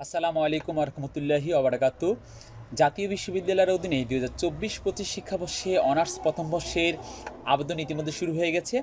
আসসালামু আলাইকুম রহমতুল্লাহি ওবরাকাত জাতীয় বিশ্ববিদ্যালয়ের অধীনে দুই হাজার চব্বিশ পঁচিশ শিক্ষাবর্ষে অনার্স প্রথম বর্ষের আবেদন ইতিমধ্যে শুরু হয়ে গেছে।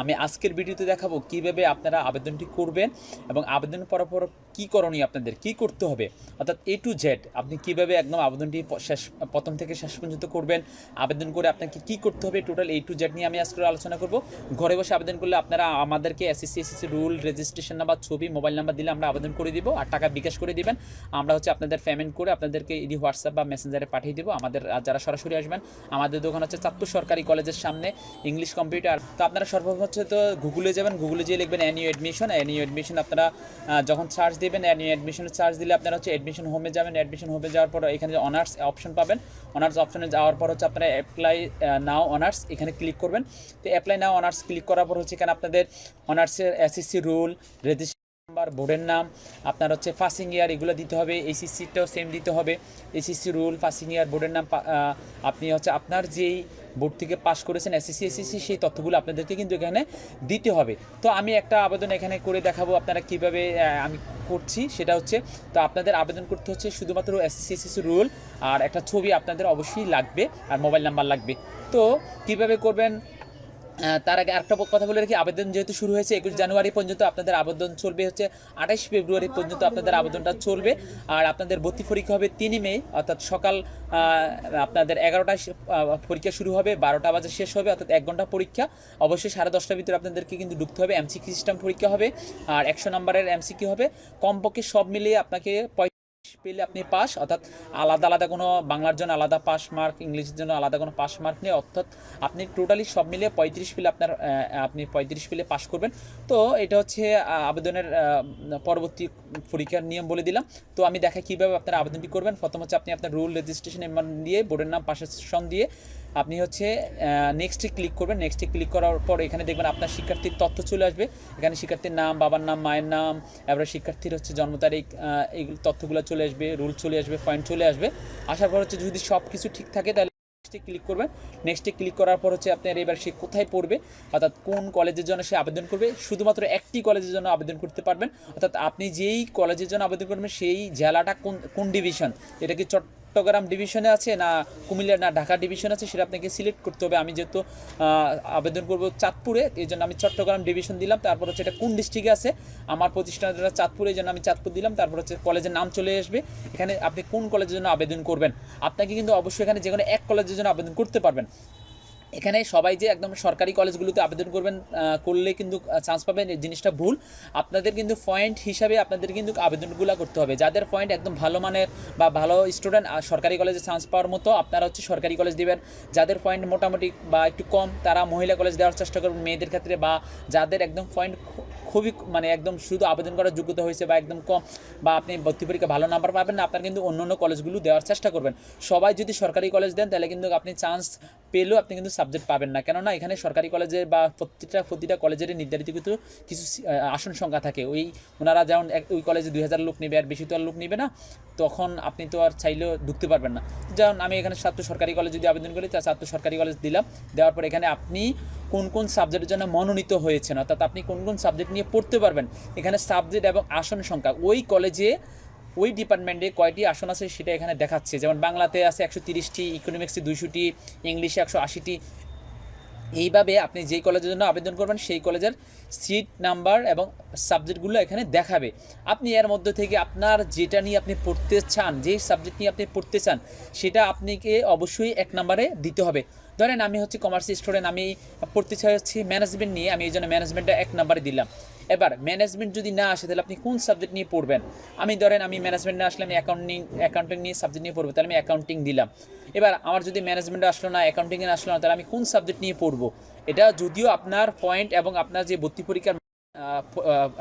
আমি আজকের ভিডিওতে দেখাবো কীভাবে আপনারা আবেদনটি করবেন এবং আবেদন করার পর কী করণীয় আপনাদের, কি করতে হবে। অর্থাৎ এ টু জেড আপনি কীভাবে একদম আবেদনটি শেষ, প্রথম থেকে শেষ পর্যন্ত করবেন, আবেদন করে আপনাকে কি করতে হবে টোটাল এ টু জেড নিয়ে আমি আজকে আলোচনা করব। ঘরে বসে আবেদন করলে আপনারা আমাদেরকে SSC SSC roll registration number ছবি মোবাইল নাম্বার দিলে আমরা আবেদন করে দিব আর টাকা বিকাশ করে দিবেন। আমরা হচ্ছে আপনাদের পেমেন্ট করে আপনাদেরকে ইডি হোয়াটসঅ্যাপ বা মেসেঞ্জারে পাঠিয়ে দিব। আমাদের যারা সরাসরি আসবেন, আমাদের দোকান হচ্ছে চাঁদপুর সরকারি কলেজের সামনে ইংলিশ কম্পিউটার তো আপনারা সর্বপ্রথম হচ্ছে তো গুগলে যাবেন গুগলে যেয়ে লিখবেন অ্যানিউ অ্যাডমিশন অ্যানিউ অ্যাডমিশন আপনারা যখন সার্চ দেবেন অ্যানিউ অ্যাডমিশনের সার্চ দিলে আপনারা হচ্ছে অ্যাডমিশন হোমে যাবেন। অ্যাডমিশন হোমে যাওয়ার পর এখানে অনার্স অপশন পাবেন অনার্স অপশনে যাওয়ার পর হচ্ছে আপনারা অ্যাপ্লাই নাও অনার্স এখানে ক্লিক করবেন। তো অ্যাপ্লাই নাও অনার্স ক্লিক করার পর হচ্ছে এখানে আপনাদের অনার্সের এসএসসি রুল রেজিস্ট্রেশন নাম্বার, বোর্ডের নাম, আপনার হচ্ছে পাসিং ইয়ার এগুলো দিতে হবে এইচএসসিটাও সেম দিতে হবে এইচএসসি রুল পাসিং ইয়ার বোর্ডের নাম আপনি হচ্ছে আপনার যেই বোর্ড থেকে পাস করেছেন এসএসসি এসএসসি সেই তথ্যগুলো আপনাদেরকে কিন্তু এখানে দিতে হবে। তো আমি একটা আবেদন এখানে করে দেখাবো আপনারা কীভাবে আমি করছি, সেটা হচ্ছে, তো আপনাদের আবেদন করতে হচ্ছে শুধুমাত্র এসএসসি এসএসসি রুল আর একটা ছবি আপনাদের অবশ্যই লাগবে, আর মোবাইল নাম্বার লাগবে। তো কীভাবে করবেন? তার আগে একটা কথা বলে রাখি, আবেদন যেহেতু শুরু হয়েছে, একুশ জানুয়ারি পর্যন্ত আপনাদের আবেদন চলবে, হচ্ছে আঠাশ ফেব্রুয়ারি পর্যন্ত আপনাদের আবেদনটা চলবে। আর আপনাদের ভর্তি পরীক্ষা হবে তিনই মে, অর্থাৎ সকাল আপনাদের এগারোটায় পরীক্ষা শুরু হবে, বারোটা বাজে শেষ হবে, অর্থাৎ এক ঘণ্টা পরীক্ষা। অবশ্যই সাড়ে দশটার ভিতরে আপনাদেরকে কিন্তু ঢুকতে হবে, এমসিকিউ সিস্টেম পরীক্ষা হবে, আর একশো নম্বরের এমসিকিউ হবে। কমপক্ষে সব মিলিয়ে আপনাকে পেলে আপনি পাস, অর্থাৎ আলাদা আলাদা কোনো বাংলার জন্য আলাদা পাস মার্ক, ইংলিশের জন্য আলাদা কোনো পাস মার্ক নেই, অর্থাৎ আপনি টোটালি সব মিলিয়ে পঁয়ত্রিশ পেলে আপনার আপনি পঁয়ত্রিশ পেলে পাস করবেন। তো এটা হচ্ছে আবেদনের পরবর্তী পরীক্ষার নিয়ম বলে দিলাম। তো আমি দেখা কীভাবে আপনার আবেদনটি করবেন। প্রথম হচ্ছে আপনি আপনার রুল রেজিস্ট্রেশন এমন দিয়ে বোর্ডের নাম পাশের দিয়ে আপনি হচ্ছে নেক্সটে ক্লিক করবেন নেক্সটে ক্লিক করার পর এখানে দেখবেন আপনার শিক্ষার্থীর তথ্য চলে আসবে। এখানে শিক্ষার্থীর নাম, বাবার নাম, মায়ের নাম এবার শিক্ষার্থীর হচ্ছে জন্ম তারিখ এই তথ্যগুলো চলে আসবে, রুল চলে আসবে পয়েন্ট চলে আসবে। আসার পর হচ্ছে যদি সব কিছু ঠিক থাকে, তাহলে নেক্সটে ক্লিক করবেন। নেক্সটে ক্লিক করার পর হচ্ছে আপনার এবার সে কোথায় পড়বে, অর্থাৎ কোন কলেজের জন্য সে আবেদন করবে, শুধুমাত্র একটি কলেজের জন্য আবেদন করতে পারবেন। অর্থাৎ আপনি যেই কলেজের জন্য আবেদন করবেন, সেই জেলাটা কোন কোন ডিভিশন এটা কি চট্টগ্রাম ডিভিশনে আছে না কুমিল্লা না ঢাকা ডিভিশন আছে সেটা আপনাকে সিলেক্ট করতে হবে। আমি যেহেতু আবেদন করব চাঁদপুরে, এই জন্য আমি চট্টগ্রাম ডিভিশন দিলাম। তারপর হচ্ছে এটা কোন ডিস্ট্রিক্টে আছে? আমার প্রতিষ্ঠানটা চাঁদপুরে জন্য আমি চাঁদপুর দিলাম। তারপর হচ্ছে কলেজের নাম চলে আসবে। এখানে আপনি কোন কলেজের জন্য আবেদন করবেন? আপনাকে কিন্তু অবশ্যই এখানে যে কোনো এক কলেজের জন্য আবেদন করতে পারবেন। এখানে সবাই যে একদম সরকারি কলেজগুলোতে আবেদন করবেন করলে কিন্তু চান্স পাবেন। এই জিনিসটা ভুল। আপনাদের কিন্তু পয়েন্ট হিসাবে আপনাদের কিন্তু আবেদনগুলো করতে হবে। যাদের পয়েন্ট একদম ভালো মানের বা ভালো স্টুডেন্ট আর সরকারি কলেজে চান্স পাওয়ার মতো, আপনারা হচ্ছে সরকারি কলেজ দেবেন। যাদের পয়েন্ট মোটামুটি বা একটু কম, তারা মহিলা কলেজ দেওয়ার চেষ্টা করবেন মেয়েদের ক্ষেত্রে বা যাদের একদম পয়েন্ট খুবই মানে একদম শুধু আবেদন করার যোগ্যতা হয়েছে বা একদম কম বা আপনি ভর্তি পরীক্ষা ভালো নাম্বার পাবেন না, আপনার কিন্তু অন্য অন্য কলেজগুলো দেওয়ার চেষ্টা করবেন। সবাই যদি সরকারি কলেজ দেন, তাহলে কিন্তু আপনি চান্স পেলেও আপনি কিন্তু সাবজেক্ট পাবেন না। কেননা এখানে সরকারি কলেজে বা প্রতিটা প্রতিটা কলেজের নির্ধারিত কিন্তু কিছু আসন সংখ্যা থাকে। ওই ওনারা যেমন ওই কলেজে দুই হাজার লোক নেবে আর বেশি তো আর লোক নেবে না, তখন আপনি তো আর চাইলেও ঢুকতে পারবেন না। যেমন আমি এখানে ছাত্র সরকারি কলেজ যদি আবেদন করি, তা ছাত্র সরকারি কলেজ দিলাম। দেওয়ার পর এখানে আপনি কোন কোন সাবজেক্টের জন্য মনোনীত হয়েছেন, অর্থাৎ আপনি কোন কোন সাবজেক্ট নিয়ে পড়তে পারবেন। এখানে সাবজেক্ট এবং আসন সংখ্যা, ওই কলেজে ওই ডিপার্টমেন্টে কয়টি আসন আছে সেটা এখানে দেখাচ্ছে। যেমন বাংলাতে আছে একশো তিরিশটি ইকোনমিক্সে দুইশোটি, ইংলিশে একশো আশিটি। এইভাবে আপনি যেই কলেজের জন্য আবেদন করবেন, সেই কলেজের সিট নাম্বার এবং সাবজেক্টগুলো এখানে দেখাবে। আপনি এর মধ্যে থেকে আপনার যেটা নিয়ে আপনি পড়তে চান, যেই সাবজেক্ট নিয়ে আপনি পড়তে চান, সেটা আপনাকে অবশ্যই এক নম্বরে দিতে হবে। ধরেন আমি হচ্ছে কমার্স স্টুডেন্ট আমি পড়তে চাই হচ্ছে ম্যানেজমেন্ট নিয়ে, আমি এই জন্য ম্যানেজমেন্টটা এক নম্বরে দিলাম। এবার ম্যানেজমেন্ট যদি না আসে, তাহলে আপনি কোন সাবজেক্ট নিয়ে পড়বেন? আমি ধরেন, আমি ম্যানেজমেন্ট না আসলে আমি অ্যাকাউন্টিং অ্যাকাউন্টিং নিয়ে সাবজেক্ট নিয়ে পড়ব, তাহলে আমি অ্যাকাউন্টিং দিলাম। এবার আমার যদি ম্যানেজমেন্ট আসলো না অ্যাকাউন্টিংয়ে আসলো না, তাহলে আমি কোন সাবজেক্ট নিয়ে পড়ব? এটা যদিও আপনার পয়েন্ট এবং আপনার যে ভর্তি পরীক্ষার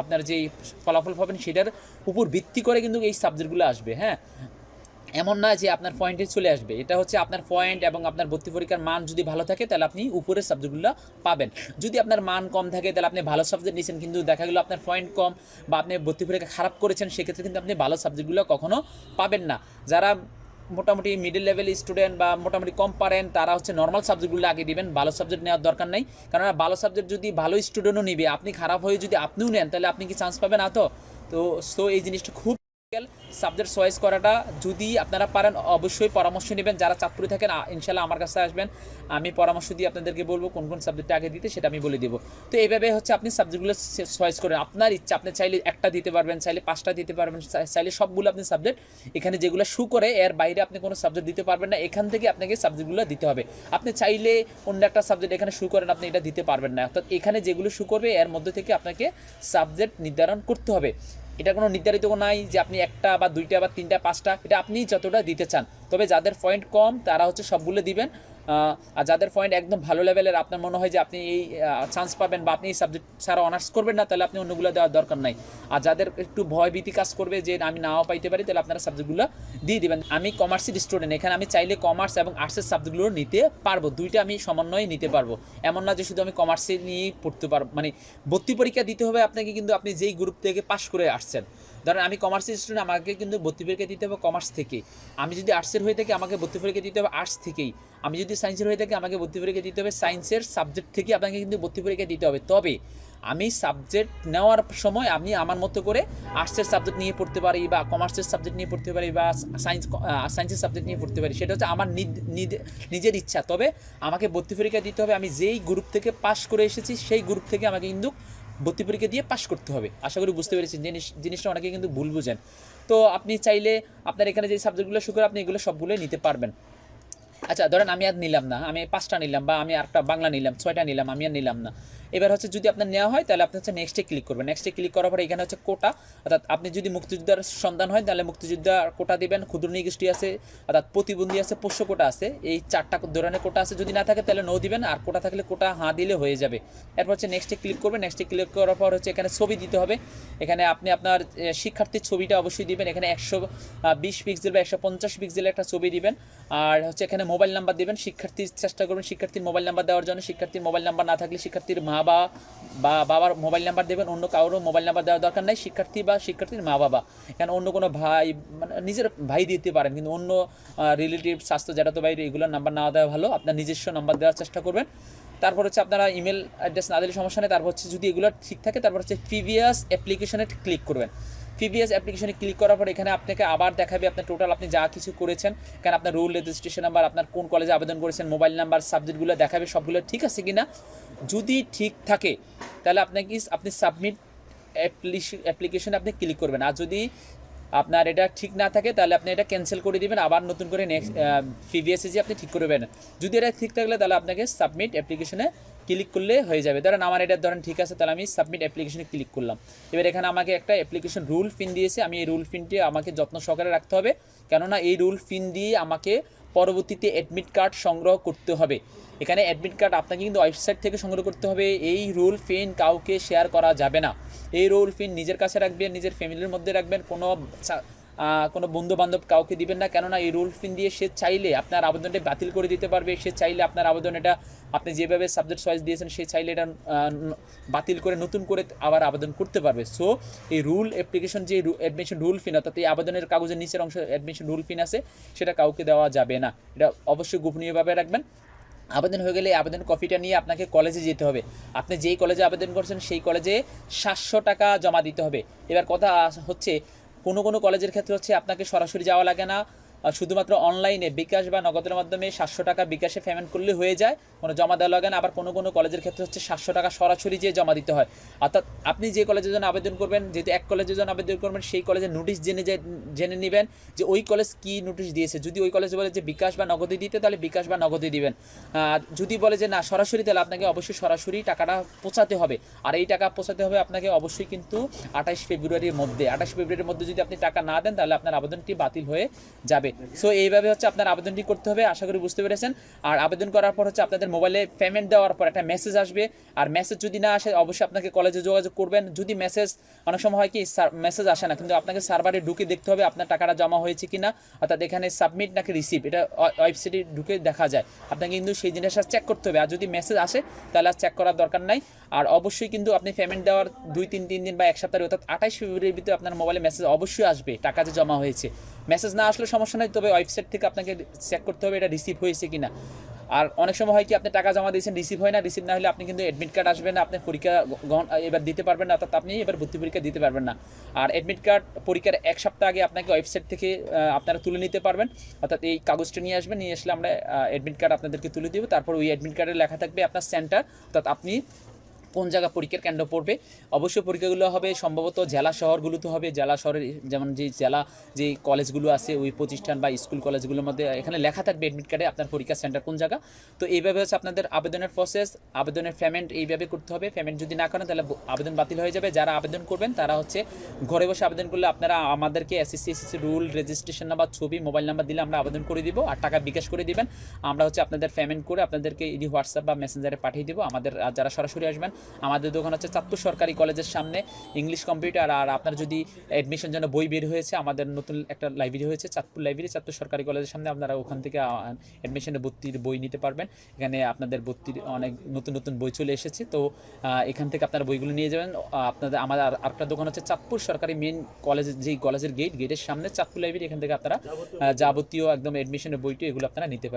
আপনার যে ফলাফল পাবেন, সেটার উপর ভিত্তি করে কিন্তু এই সাবজেক্টগুলো আসবে হ্যাঁ? এমন না যে আপনার পয়েন্টে চলে আসবে। এটা হচ্ছে আপনার পয়েন্ট এবং আপনার ভর্তি পরীক্ষার মান যদি ভালো থাকে, তাহলে আপনি উপরের সাবজেক্টগুলো পাবেন। যদি আপনার মান কম থাকে, তাহলে আপনি ভালো সাবজেক্ট নিয়েছেন কিন্তু দেখা গেলো আপনার পয়েন্ট কম বা আপনি ভর্তি পরীক্ষা খারাপ করেছেন, সেক্ষেত্রে কিন্তু আপনি ভালো সাবজেক্টগুলো কখনো পাবেন না। যারা মোটামুটি মিডল লেভেল স্টুডেন্ট বা মোটামুটি কম পারেন, তারা হচ্ছে নর্মাল সাবজেক্টগুলো আগে দিবেন, ভালো সাবজেক্ট নেওয়ার দরকার নেই। কারণ ভালো সাবজেক্ট যদি ভালো স্টুডেন্টও নিবে, আপনি খারাপ হয়ে যদি আপনিও নেন, তাহলে আপনি কি চান্স পাবেন? না তো। তো সো এই জিনিসটা খুব সাবজেক্ট চয়েস করাটা যদি আপনারা পারেন, অবশ্যই পরামর্শ নেবেন। যারা চাঁদপুরে থাকেন ইনশাল্লাহ আমার কাছে আসবেন। আমি পরামর্শ দিয়ে আপনাদেরকে বলব কোন কোন সাবজেক্টটা আগে দিতে, সেটা আমি বলে দেবো। তো এইভাবে হচ্ছে আপনি সাবজেক্টগুলো চয়েস করেন। আপনার ইচ্ছা, আপনি চাইলে একটা দিতে পারবেন, চাইলে পাঁচটা দিতে পারবেন চাইলে সবগুলো আপনি সাবজেক্ট এখানে যেগুলো শু করে, এর বাইরে আপনি কোনো সাবজেক্ট দিতে পারবেন না। এখান থেকে আপনাকে সাবজেক্টগুলো দিতে হবে। আপনি চাইলে অন্য একটা সাবজেক্ট এখানে শু করেন, আপনি এটা দিতে পারবেন না। অর্থাৎ এখানে যেগুলো শু করবে, এর মধ্যে থেকে আপনাকে সাবজেক্ট নির্ধারণ করতে হবে। এটা কোনো নির্ধারিত নাই যে আপনি একটা বা দুইটা বা তিনটা, পাঁচটা, এটা আপনি যতটা দিতে চান। তবে যাদের পয়েন্ট কম, তারা হচ্ছে সবগুলো দিবেন। আর যাদের পয়েন্ট একদম ভালো লেভেলের আপনার মনে হয় যে আপনি এই চান্স পাবেন বা আপনি এই সাবজেক্ট ছাড়া অনার্স করবেন না, তাহলে আপনি অন্যগুলো দেওয়ার দরকার নাই। আর যাদের একটু ভয় ভীতি কাজ করবে যে আমি নাও পাইতে পারি, তাহলে আপনারা সাবজেক্টগুলো দিয়ে দিবেন। আমি কমার্সের স্টুডেন্ট এখানে আমি চাইলে কমার্স এবং আর্টসের সাবজেক্টগুলো নিতে পারব। দুইটা আমি সমন্বয়ে নিতে পারব। এমন না যে শুধু আমি কমার্সে নিয়েই পড়তে পারব মানে ভর্তি পরীক্ষা দিতে হবে আপনাকে, কিন্তু আপনি যেই গ্রুপ থেকে পাশ করে আসছেন। ধরেন আমি কমার্সের স্টুডেন্ট আমাকে কিন্তু ভর্তি পরীক্ষা দিতে হবে কমার্স থেকে। আমি যদি আর্টসের হয়ে থাকি, আমাকে ভর্তি পরীক্ষা দিতে হবে আর্টস থেকেই। আমি যদি সায়েন্সের হয়ে থাকি, আমাকে ভর্তি পরীক্ষা দিতে হবে সায়েন্সের সাবজেক্ট থেকে আপনাকে কিন্তু ভর্তি পরীক্ষা দিতে হবে। তবে আমি সাবজেক্ট নেওয়ার সময় আমি আমার মতো করে আর্টসের সাবজেক্ট নিয়ে পড়তে পারি বা কমার্সের সাবজেক্ট নিয়ে পড়তে পারি বা সায়েন্স সায়েন্সের সাবজেক্ট নিয়ে পড়তে পারি। সেটা হচ্ছে আমার নিজের ইচ্ছা। তবে আমাকে ভর্তি পরীক্ষা দিতে হবে। আমি যেই গ্রুপ থেকে পাশ করে এসেছি, সেই গ্রুপ থেকে আমাকে কিন্তু ভর্তি পরীক্ষা দিয়ে পাশ করতে হবে। আশা করি বুঝতে পেরেছেন, জিনিস জিনিসটা অনেকে কিন্তু ভুল বুঝেন। তো আপনি চাইলে আপনার এখানে যে সাবজেক্টগুলো শুরু করে আপনি এগুলো সবগুলোই নিতে পারবেন। আচ্ছা ধরেন আমি আর নিলাম না, আমি পাঁচটা নিলাম বা আমি আরেকটা বাংলা নিলাম, ছয়টা নিলাম, আমি আর নিলাম না। এবার হচ্ছে যদি আপনার নেওয়া হয়, তাহলে আপনি হচ্ছে নেক্সটে ক্লিক করবেন। নেক্সটে ক্লিক করার পরে এখানে হচ্ছে কোটা, অর্থাৎ আপনি যদি মুক্তিযোদ্ধার সন্ধান হয়, তাহলে মুক্তিযোদ্ধার কোটা দিবেন, ক্ষুদ্র নিগোষ্ঠী আছে, অর্থাৎ প্রতিবন্ধী আছে, পোষ্য কোটা আছে, এই চারটা ধরনের কোটা আছে, যদি না থাকে তাহলে নো দিবেন, আর কোটা থাকলে কোটা হাঁ দিলে হয়ে যাবে। এরপর হচ্ছে নেক্সটে ক্লিক করবেন নেক্সটে ক্লিক করার পর হচ্ছে এখানে ছবি দিতে হবে। এখানে আপনি আপনার শিক্ষার্থীর ছবিটা অবশ্যই দিবেন। এখানে একশো বিশ পিক্সেল বা একশো পঞ্চাশ পিক্সেলের একটা ছবি দিবেন। আর হচ্ছে এখানে মোবাইল নাম্বার দিবেন। শিক্ষার্থীর চেষ্টা করবেন শিক্ষার্থীর মোবাইল নাম্বার দেওয়ার জন্য। শিক্ষার্থীর মোবাইল নাম্বার না থাকলে শিক্ষার্থীর মা বা বা বাবার মোবাইল নাম্বার দেবেন, অন্য কারোর মোবাইল নাম্বার দেওয়ার দরকার নাই, শিক্ষার্থী বা শিক্ষার্থীর মা বাবা। কেন অন্য কোনো ভাই মানে নিজের ভাই দিতে পারেন, কিন্তু অন্য রিলেটিভ স্বাস্থ্য যেটা তো বাইরে এগুলোর নাম্বার না দেওয়া ভালো। আপনার নিজস্ব নাম্বার দেওয়ার চেষ্টা করবেন। তারপর হচ্ছে আপনারা ইমেল অ্যাড্রেস না দিলে সমস্যা নেই। তারপর হচ্ছে যদি এগুলো ঠিক থাকে, তারপর হচ্ছে প্রিভিয়াস অ্যাপ্লিকেশনে ক্লিক করবেন। প্রিভিয়াস অ্যাপ্লিকেশনে ক্লিক করার পর এখানে আপনাকে আবার দেখাবে আপনার টোটাল আপনি যা কিছু করেছেন। কারণ আপনার রুল রেজিস্ট্রেশন নাম্বার আপনার কোন কলেজে আবেদন করেছেন মোবাইল নাম্বার সাবজেক্টগুলো দেখাবে, সবগুলো ঠিক আছে কি না যদি ঠিক থাকে, তাহলে আপনাকে আপনি সাবমিট অ্যাপ্লিকেশনে আপনি ক্লিক করবেন। আর যদি আপনার এটা ঠিক না থাকে, তাহলে আপনি এটা ক্যান্সেল করে দিবেন, আবার নতুন করে নেক্সট প্রিভিয়াসে যে আপনি ঠিক করবেন যদি এটা ঠিক থাকলে তাহলে আপনাকে সাবমিট অ্যাপ্লিকেশনে ক্লিক করলে হয়ে যাবে। ধরেন আমার এটা ধরেন ঠিক আছে, তাহলে আমি সাবমিট অ্যাপ্লিকেশনে ক্লিক করলাম। এবার এখানে আমাকে একটা অ্যাপ্লিকেশন রুল পিন দিয়েছে, আমি এই রুল পিনটি আমাকে যত্ন সহকারে রাখতে হবে। কেননা এই রুল পিন দিয়ে আমাকে পরবর্তীতে অ্যাডমিট কার্ড সংগ্রহ করতে হবে। এখানে অ্যাডমিট কার্ড আপনাকে কিন্তু ওয়েবসাইট থেকে সংগ্রহ করতে হবে। এই রুল ফিন কাউকে শেয়ার করা যাবে না। এই রুল ফিন নিজের কাছে রাখবেন, নিজের ফ্যামিলির মধ্যে রাখবেন, কোনো কোনো বন্ধু বান্ধব কাউকে দিবেন না, কেননা এই রুল ফিন দিয়ে সে চাইলে আপনার আবেদনটা বাতিল করে দিতে পারবে, সে চাইলে আপনার আবেদন এটা, আপনি যেভাবে সাবজেক্ট চয়েস দিয়েছেন, সে চাইলে এটা বাতিল করে, নতুন করে আবার আবেদন করতে পারবে। সো এই রুল অ্যাপ্লিকেশন যে অ্যাডমিশন রুল ফিন অর্থাৎ এই আবেদনের কাগজের নিচের অংশ অ্যাডমিশন রুল ফিন আছে, সেটা কাউকে দেওয়া যাবে না। এটা অবশ্যই গোপনীয়ভাবে রাখবেন। আবেদন হয়ে গেলে আবেদন কপিটা নিয়ে আপনাকে কলেজে যেতে হবে। আপনি যেই কলেজে আবেদন করছেন, সেই কলেজে সাতশো টাকা জমা দিতে হবে। এবার কথা হচ্ছে কোনো কোনো কলেজের ক্ষেত্রে হচ্ছে আপনাকে সরাসরি যাওয়া লাগে না। শুধুমাত্র অনলাইনে বিকাশ বা নগদের মাধ্যমে সাতশো টাকা বিকাশে পেমেন্ট করলে হয়ে যায়, কোনো জমা দেওয়া লাগে না আবার কোনো কোনো কলেজের ক্ষেত্রে হচ্ছে সাতশো টাকা সরাসরি যেয়ে জমা দিতে হয়। অর্থাৎ আপনি যে কলেজের জন্য আবেদন করবেন, যেহেতু এক কলেজের জন্য আবেদন করবেন, সেই কলেজের নোটিশ জেনে জেনে নেবেন যে ওই কলেজ কি নোটিশ দিয়েছে। যদি ওই কলেজ বলে যে বিকাশ বা নগদে দিতে, তাহলে বিকাশ বা নগদে দিবেন। যদি বলে যে না, সরাসরি, তাহলে আপনাকে অবশ্যই সরাসরি টাকাটা পৌঁছাতে হবে। আর এই টাকা পৌঁছাতে হবে আপনাকে অবশ্যই কিন্তু আঠাশ ফেব্রুয়ারির মধ্যে। আঠাশ ফেব্রুয়ারির মধ্যে যদি আপনি টাকা না দেন, তাহলে আপনার আবেদনটি বাতিল হয়ে যাবে। সো এইভাবে হচ্ছে আপনার আবেদনটি করতে হবে, আশা করি বুঝতে পেরেছেন। আর আবেদন করার পর হচ্ছে আপনাদের মোবাইলে পেমেন্ট দেওয়ার পর একটা মেসেজ আসবে। আর মেসেজ যদি না আসে, অবশ্যই আপনাকে কলেজে যোগাযোগ করবেন। যদি মেসেজ অনেক সময় হয় কি মেসেজ আসে না, কিন্তু আপনাকে সার্ভারে ঢুকে দেখতে হবে আপনার টাকাটা জমা হয়েছে কিনা। অর্থাৎ এখানে সাবমিট নাকি রিসিভ এটা ওয়েবসাইটে ঢুকে দেখা যায়। আপনাকে কিন্তু সেই জিনিসটা চেক করতে হবে। আর যদি মেসেজ আসে, তাহলে আর চেক করার দরকার নাই। আর অবশ্যই কিন্তু আপনি পেমেন্ট দেওয়ার দুই, তিন তিন দিন বা এক সপ্তাহে অর্থাৎ আঠাশ ফেব্রুয়ারির ভিতরে আপনার মোবাইলে মেসেজ অবশ্যই আসবে, টাকা যে জমা হয়েছে। মেসেজ না আসলে সমস্যা নেই তবে ওয়েবসাইট থেকে আপনাকে চেক করতে হবে এটা রিসিভ হয়েছে কিনা। আর অনেক সময় হয় কি, আপনি টাকা জমা দিয়েছেন রিসিভ হয় না রিসিভ না হলে আপনি কিন্তু অ্যাডমিট কার্ড আসবে না, আপনি পরীক্ষা এবার দিতে পারবেন না, অর্থাৎ আপনি এবার ভর্তি পরীক্ষা দিতে পারবেন না। আর অ্যাডমিট কার্ড পরীক্ষার এক সপ্তাহ আগে আপনাকে ওয়েবসাইট থেকে আপনারা তুলে নিতে পারবেন। অর্থাৎ এই কাগজটা নিয়ে আসবেন, নিয়ে আসলে আমরা অ্যাডমিট কার্ড আপনাদেরকে তুলে দিব। তারপর ওই অ্যাডমিট কার্ডে লেখা থাকবে আপনার সেন্টার অর্থাৎ আপনি কোন জায়গা পরীক্ষার কেন্দ্র পড়বে? অবশ্যই পরীক্ষাগুলো হবে সম্ভবত জেলা শহরগুলোতে হবে। জেলা শহরের যেমন যে জেলা, যে কলেজগুলো আছে, ওই প্রতিষ্ঠান বা স্কুল, কলেজগুলোর মধ্যে এখানে লেখা থাকবে অ্যাডমিট কার্ডে আপনার পরীক্ষা সেন্টার কোন জায়গা। তো এইভাবে হচ্ছে আপনাদের আবেদনের প্রসেস আবেদনের পেমেন্ট এইভাবে করতে হবে। পেমেন্ট যদি না করেন, তাহলে আবেদন বাতিল হয়ে যাবে। যারা আবেদন করবেন, তারা হচ্ছে ঘরে বসে আবেদন করলে আপনারা আমাদেরকে SSC SSC roll registration number ছবি মোবাইল নাম্বার দিলে আমরা আবেদন করে দিব আর টাকা বিকাশ করে দিবেন। আমরা হচ্ছে আপনাদের পেমেন্ট করে আপনাদেরকে ইডি হোয়াটসঅ্যাপ বা মেসেঞ্জারে পাঠিয়ে দিব। আমাদের যারা সরাসরি আসবেন আমাদের দোকান হচ্ছে চাঁদপুর সরকারি কলেজের সামনে ইংলিশ কম্পিউটার আর আপনার যদি অ্যাডমিশন জন্য বই বের হয়েছে, আমাদের নতুন একটা লাইব্রেরি হয়েছে, চাঁদপুর লাইব্রেরি চাঁদপুর সরকারি কলেজের সামনে আপনারা ওখান থেকে অ্যাডমিশনে ভর্তির বই নিতে পারবেন। এখানে আপনাদের ভর্তির অনেক নতুন নতুন বই চলে এসেছে। তো এখান থেকে আপনারা বইগুলো নিয়ে যাবেন। আপনাদের আমাদের আর আরেকটা দোকান হচ্ছে চাঁদপুর সরকারি মেন কলেজের যেই কলেজের গেট গেটের সামনে চাঁদপুর লাইব্রেরি এখান থেকে আপনারা যাবতীয় একদম অ্যাডমিশনের বইটি এগুলো আপনারা নিতে পারবেন।